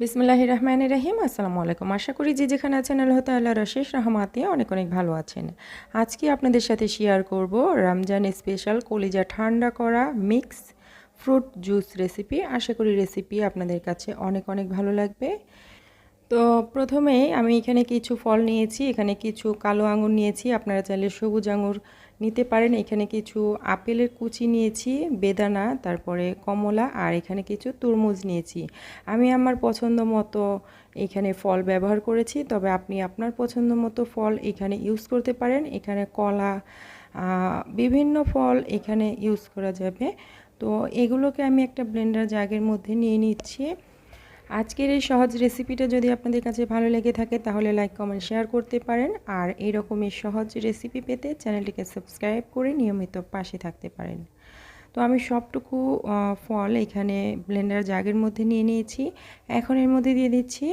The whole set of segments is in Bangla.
বিসমিল্লাহ রহমান রহিম আসসালামু আলাইকুম আশা করি যে যেখানে আছেন আল্লাহ তাল্লাহ রশেষ রহমাতে অনেক অনেক ভালো আছেন। আজকে আপনাদের সাথে শেয়ার করব রমজান স্পেশাল কলিজা ঠান্ডা করা মিক্স ফ্রুট জুস রেসিপি আশা করি রেসিপি আপনাদের কাছে অনেক অনেক ভালো লাগবে। তো প্রথমে আমি এখানে কিছু ফল নিয়েছি, এখানে কিছু কালো আঙুর নিয়েছি, আপনারা চাইলে সবুজ আঙুর নিতে পারেন। এখানে কিছু আপেলের কুচি নিয়েছি, বেদানা, তারপরে কমলা, আর এখানে কিছু তরমুজ নিয়েছি। আমি আমার পছন্দ মতো এখানে ফল ব্যবহার করেছি, তবে আপনি আপনার পছন্দ মতো ফল এখানে ইউজ করতে পারেন। এখানে কলা বিভিন্ন ফল এখানে ইউজ করা যাবে। তো এগুলোকে আমি একটা ব্লেন্ডার জাগের মধ্যে নিয়ে নিচ্ছি। আজকের এই সহজ রেসিপিটা যদি আপনাদের কাছে ভালো লেগে থাকে, তাহলে লাইক কমেন্ট শেয়ার করতে পারেন। আর এরকমই সহজ রেসিপি পেতে চ্যানেলটিকে সাবস্ক্রাইব করে নিয়মিত পাশে থাকতে পারেন। তো আমি সবটুকু ফল এখানে ব্লেন্ডার জাগের মধ্যে নিয়ে নিয়েছি। এখন এর মধ্যে দিয়ে দিচ্ছি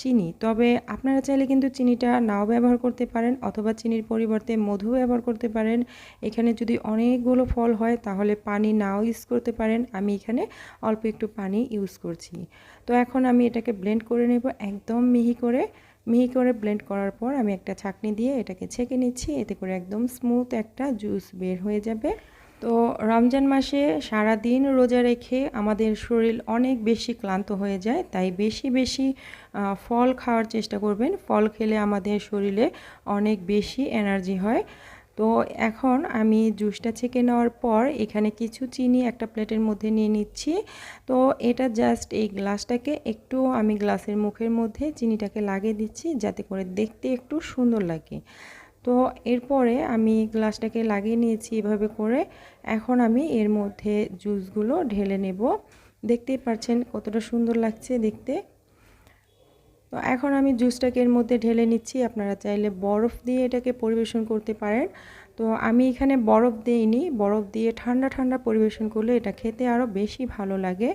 চিনি। তবে আপনারা চাইলে কিন্তু চিনিটা নাও ব্যবহার করতে পারেন অথবা চিনির পরিবর্তে মধু ব্যবহার করতে পারেন। এখানে যদি অনেকগুলো ফল হয় তাহলে পানি নাও ইউজ করতে পারেন। আমি এখানে অল্প একটু পানি ইউজ করছি। তো এখন আমি এটাকে ব্লেন্ড করে নেব একদম মিহি করে। মিহি করে ব্লেন্ড করার পর আমি একটা ছাকনি দিয়ে এটাকে ছেঁকে নিচ্ছি। এতে করে একদম স্মুথ একটা জুস বের হয়ে যাবে। তো রমজান মাসে সারা দিন রোজা রেখে আমাদের শরীর অনেক বেশি ক্লান্ত হয়ে যায়, তাই বেশি বেশি ফল খাওয়ার চেষ্টা করবেন। ফল খেলে আমাদের শরীরে অনেক বেশি এনার্জি হয়। তো এখন আমি জুসটা ছেঁকে নেওয়ার পর এখানে কিছু চিনি একটা প্লেটের মধ্যে নিয়ে নিচ্ছি। তো এটা জাস্ট এই গ্লাসটাকে একটু আমি গ্লাসের মুখের মধ্যে চিনিটাকে লাগিয়ে দিচ্ছি যাতে করে দেখতে একটু সুন্দর লাগে। তো এরপরে আমি গ্লাসটাকে লাগিয়ে নিয়েছি এভাবে করে। এখন আমি এর মধ্যে জুসগুলো ঢেলে নেব। দেখতেই পাচ্ছেন কতটা সুন্দর লাগছে দেখতে। তো এখন আমি জুসটাকে এর মধ্যে ঢেলে নিচ্ছি। আপনারা চাইলে বরফ দিয়ে এটাকে পরিবেশন করতে পারেন। তো আমি এখানে বরফ দিইনি। বরফ দিয়ে ঠান্ডা ঠান্ডা পরিবেশন করলে এটা খেতে আরও বেশি ভালো লাগে।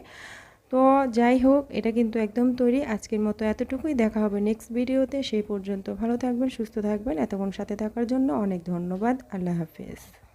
তো যাই হোক, এটা কিন্তু একদম তৈরি। আজকের মতো এতটুকুই। দেখা হবে নেক্সট ভিডিওতে সেই পর্যন্ত ভালো থাকবেন, সুস্থ থাকবেন। এতক্ষণ সাথে থাকার জন্য অনেক ধন্যবাদ। আল্লাহ হাফেজ।